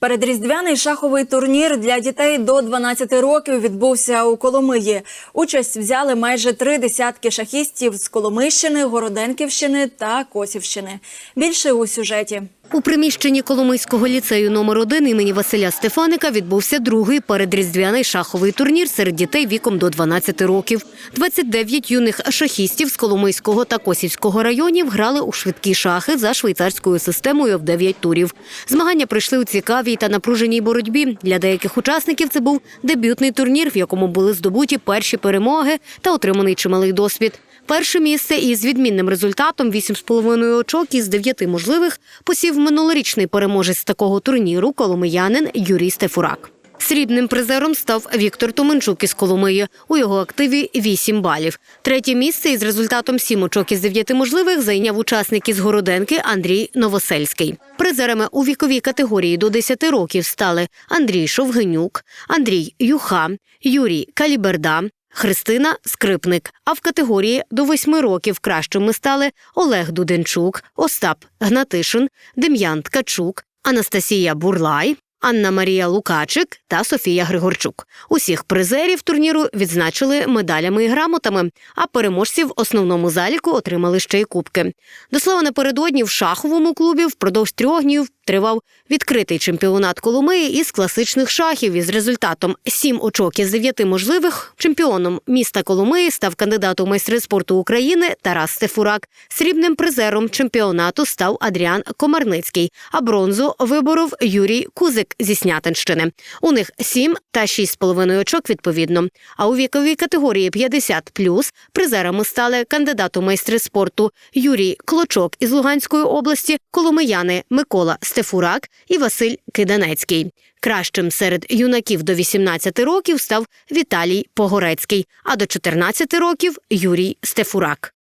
Передріздвяний шаховий турнір для дітей до 12 років відбувся у Коломиї. Участь взяли майже три десятки шахістів з Коломийщини, Городенківщини та Косівщини. Більше у сюжеті. У приміщенні Коломийського ліцею номер 1 імені Василя Стефаника відбувся другий передріздвяний шаховий турнір серед дітей віком до 12 років. 29 юних шахістів з Коломийського та Косівського районів грали у швидкі шахи за швейцарською системою в 9 турів. Змагання пройшли у цікавій та напруженій боротьбі. Для деяких учасників це був дебютний турнір, в якому були здобуті перші перемоги та отриманий чималий досвід. Перше місце із відмінним результатом 8,5 очок із 9 можливих посів минулорічний переможець такого турніру коломиянин Юрій Стефурак. Срібним призером став Віктор Томенчук із Коломиї. У його активі 8 балів. Третє місце із результатом 7 очок із 9 можливих зайняв учасник із Городенки Андрій Новосельський. Призерами у віковій категорії до 10 років стали Андрій Шовгенюк, Андрій Юха, Юрій Каліберда, Христина Скрипник. А в категорії до восьми років кращими стали Олег Дуденчук, Остап Гнатишин, Дем'ян Ткачук, Анастасія Бурлай. Анна Марія Лукачик та Софія Григорчук. Усіх призерів турніру відзначили медалями і грамотами, а переможці в основному заліку отримали ще й кубки. До слова, напередодні в шаховому клубі впродовж трьох днів тривав відкритий чемпіонат Коломиї із класичних шахів із результатом 7 очок із 9 можливих. Чемпіоном міста Коломиї став кандидат у майстри спорту України Тарас Стефурак. Срібним призером чемпіонату став Адріан Комарницький, а бронзу виборов Юрій Кузик зі Снятинщини. У них 7 та 6,5 очок відповідно. А у віковій категорії 50+, призерами стали кандидат у майстри спорту Юрій Клочок із Луганської області, коломияни Микола Стефурак і Василь Киданецький. Кращим серед юнаків до 18 років став Віталій Погорецький, а до 14 років Юрій Стефурак.